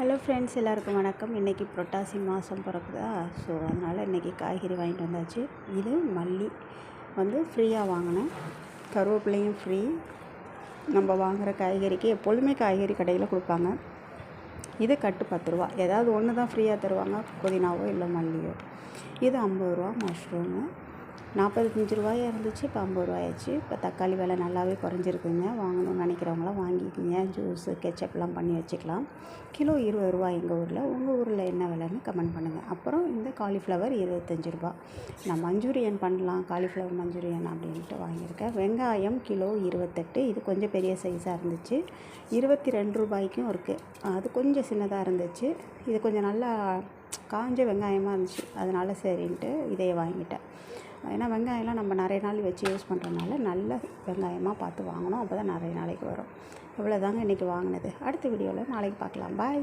Hello friends எல்லாருக்கும் வணக்கம். இன்றைக்கி புரட்டாசி மாதம் பிறக்குதா? ஸோ அதனால் இன்றைக்கி காய்கறி வாங்கிட்டு வந்தாச்சு. இது மல்லி. வந்து ஃப்ரீயாக வாங்கினேன். கருவேப்பிலையும் ஃப்ரீ நம்ம வாங்குகிற காய்கறிக்கு எப்பொழுதுமே காய்கறி கடையில் கொடுப்பாங்க. இது கட்டு பத்து ரூபா. ஏதாவது ஒன்று தான் ஃப்ரீயாக தருவாங்க. புதினாவோ இல்லை மல்லியோ. இது ஐம்பது ரூபா மஷ்ரூமு நாற்பத்தஞ்சு ரூபாயாக இருந்துச்சு இப்போ ஐம்பது ரூபாயாச்சு. இப்போ தக்காளி விலை நல்லாவே குறைஞ்சிருக்குங்க. வாங்கணும்னு நினைக்கிறவங்களாம் வாங்கிக்கிங்க. ஜூஸு கெச்சப்லாம் பண்ணி வச்சுக்கலாம். கிலோ இருபது ரூபா எங்கள் ஊரில். உங்கள் ஊரில் என்ன விலைன்னு கமெண்ட் பண்ணுங்கள் அப்புறம் இந்த காலிஃப்ளவர் இருபத்தஞ்சி ரூபா. நான் மஞ்சூரியன் பண்ணலாம் காலிஃப்ளவர் மஞ்சூரியன் அப்படின்ட்டு வாங்கியிருக்கேன். வெங்காயம் கிலோ இருபத்தெட்டு. இது கொஞ்சம் பெரிய சைஸாக இருந்துச்சு. இருபத்தி ரெண்டு ரூபாய்க்கும் இருக்குது அது கொஞ்சம் சின்னதாக இருந்துச்சு. இது கொஞ்சம் நல்லா காஞ்ச வெங்காயமாக இருந்துச்சு. அதனால் சரின்ட்டு இதையே வாங்கிட்டேன். ஏன்னா வெங்காயம்லாம் நம்ம நிறைய நாள் வச்சு யூஸ் பண்ணுறதுனால நல்ல வெங்காயமாக பார்த்து வாங்கணும். அப்போ தான் நிறைய நாளைக்கு வரும். இவ்வளோ தாங்க இன்றைக்கி வாங்கினது. அடுத்த வீடியோவில் நாளைக்கு பார்க்கலாம். பாய்